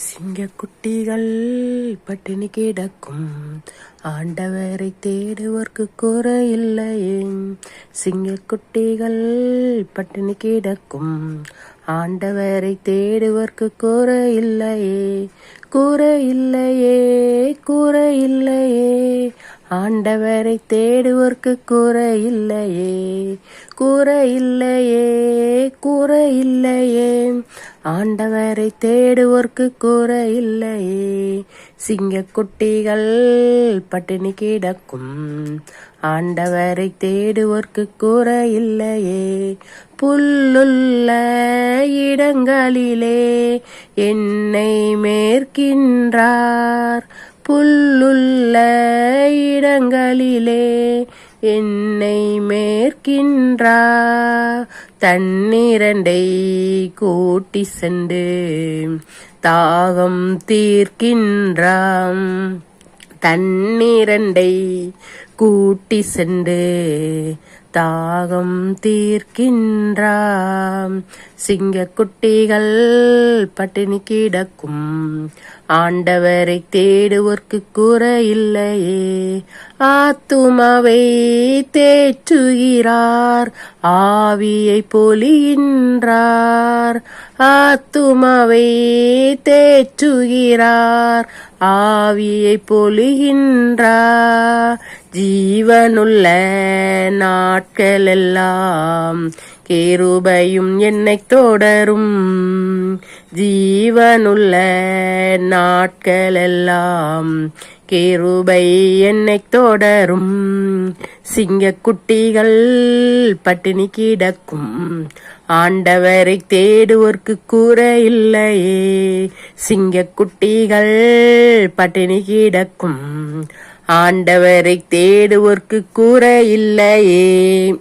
சிங்கக்குட்டிகள் பட்டினி கிடக்கும். ஆண்டவரை தேடுவோர்க்கு குறை இல்லையே. சிங்கக்குட்டிகள் பட்டினி கிடக்கும். ஆண்டவரை தேடுவோர்க்கு குறை இல்லையே. குறை இல்லையே குறை இல்லையே. ஆண்டவரை தேடுவோர்க்கு குறை இல்லையே குறை இல்லையே குறை இல்லையே ஆண்டவரை தேடுவோர்க்கு குறை இல்லையே சிங்கக்குட்டிகள் பட்டினி கிடக்கும். ஆண்டவரை தேடுவோர்க்கு குறை இல்லையே புல்லுள்ள இடங்களிலே என்னை மேற்கின்றார். புல்லுள்ள இடங்களிலே என்னை மேற்கின்றா. தன்னிரண்டை கூட்டி சென்று தாகம் தீர்க்கின்றாம். தன்னிரண்டை கூட்டி சென்று தாகம் தீர்க்கின்றாம். சிங்கக்குட்டிகள் பட்டினி கிடக்கும். ஆண்டவரை தேடுவோர்க்கு குறை இல்லையே ஆத்துமாவை தேற்றுகிறார். ஆவியை பொலிகின்றார் ஆத்துமாவை தேற்றுகிறார். ஆவியை பொலிகின்றார் ஜீவனுள்ள நாட்களெல்லாம் கேருபையும் என்னை தொடரும். ஜீவனுள்ள நாட்களெல்லாம் கேருபை என்னை தொடரும். சிங்கக்குட்டிகள் பட்டினி கிடக்கும். ஆண்டவரை தேடுவோர்க்கு குறை இல்லையே. சிங்கக்குட்டிகள் பட்டினி கிடக்கும். ஆண்டவரை தேடுவோர்க்கு கூற இல்லையே.